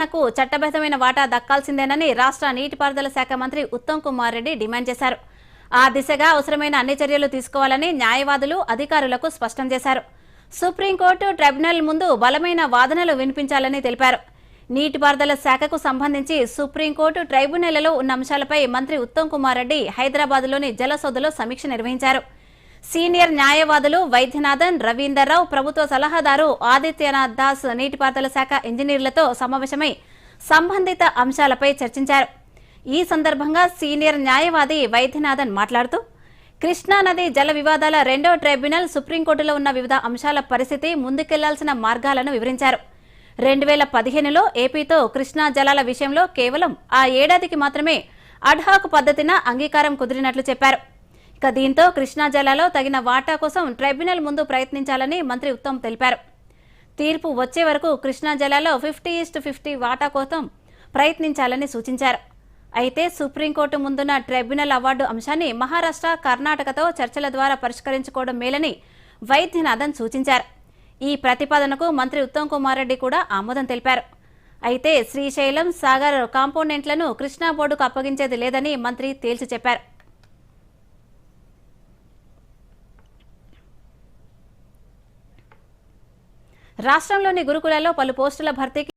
నాకు చట్టబద్ధమైన వాటా దక్కాల్సిందేనని రాష్ట్ర నీటిపారుదల శాఖ మంత్రి ఉత్తమ్ కుమార్ రెడ్డి డిమాండ్ చేశారు. ఆ దిశగా అవసరమైన అన్ని చర్యలు తీసుకోవాలని న్యాయవాదులు అధికారులకు స్పష్టం చేశారు. సుప్రీంకోర్టు ట్రైబ్యునల్ ముందు బలమైన వాదనలు వినిపించాలని తెలిపారు. నీటిపారుదల శాఖకు సంబంధించి సుప్రీంకోర్టు ట్రైబ్యునల్లో ఉన్న అంశాలపై మంత్రి ఉత్తమ్ కుమార్ రెడ్డి హైదరాబాద్లోని జలసౌధలో సమీక్ష నిర్వహించారు. సీనియర్ న్యాయవాదులు వైద్యనాథన్ రవీందర్రావు ప్రభుత్వ సలహాదారు ఆదిత్యనాథ్ దాస్ నీటిపారుదల శాఖ ఇంజనీర్లతో సమావేశమై సంబంధిత అంశాలపై చర్చించారు. ఈ సందర్భంగా సీనియర్ న్యాయవాది వైద్యనాథన్ మాట్లాడుతూ కృష్ణా నది జల వివాదాల రెండో ట్రైబ్యునల్ సుప్రీంకోర్టులో ఉన్న వివిధ అంశాల పరిస్థితి ముందుకెళ్ళాల్సిన మార్గాలను వివరించారు. రెండు వేల పదిహేనులో ఏపీతో కృష్ణా జలాల విషయంలో కేవలం ఆ ఏడాదికి మాత్రమే అడ్హాక్ పద్ధతిన అంగీకారం కుదిరినట్లు చెప్పారు. ఇక దీంతో కృష్ణా జలాలో తగిన వాటా కోసం ట్రైబ్యునల్ ముందు ప్రయత్నించాలని మంత్రి ఉత్తమ్ తెలిపారు. తీర్పు వచ్చే వరకు కృష్ణా జలాలో ఫిఫ్టీ ఈస్ట్ ఫిఫ్టీ వాటా కోసం ప్రయత్నించాలని సూచించారు. అయితే సుప్రీంకోర్టు ముందున్న ట్రైబ్యునల్ అవార్డు అంశాన్ని మహారాష్ట్ర కర్ణాటకతో చర్చల ద్వారా పరిష్కరించుకోవడం మేలని వైద్యనాథన్ సూచించారు. ఈ ప్రతిపాదనకు మంత్రి ఉత్తమ్ కుమార్ రెడ్డి కూడా ఆమోదం తెలిపారు. అయితే శ్రీశైలం సాగర్ కాంపోనెంట్లను కృష్ణా బోర్డుకు అప్పగించేది లేదని మంత్రి తేల్చి చెప్పారు. రాష్ట్రంలోని గురుకులాల్లో పలు పోస్టుల భర్తీకి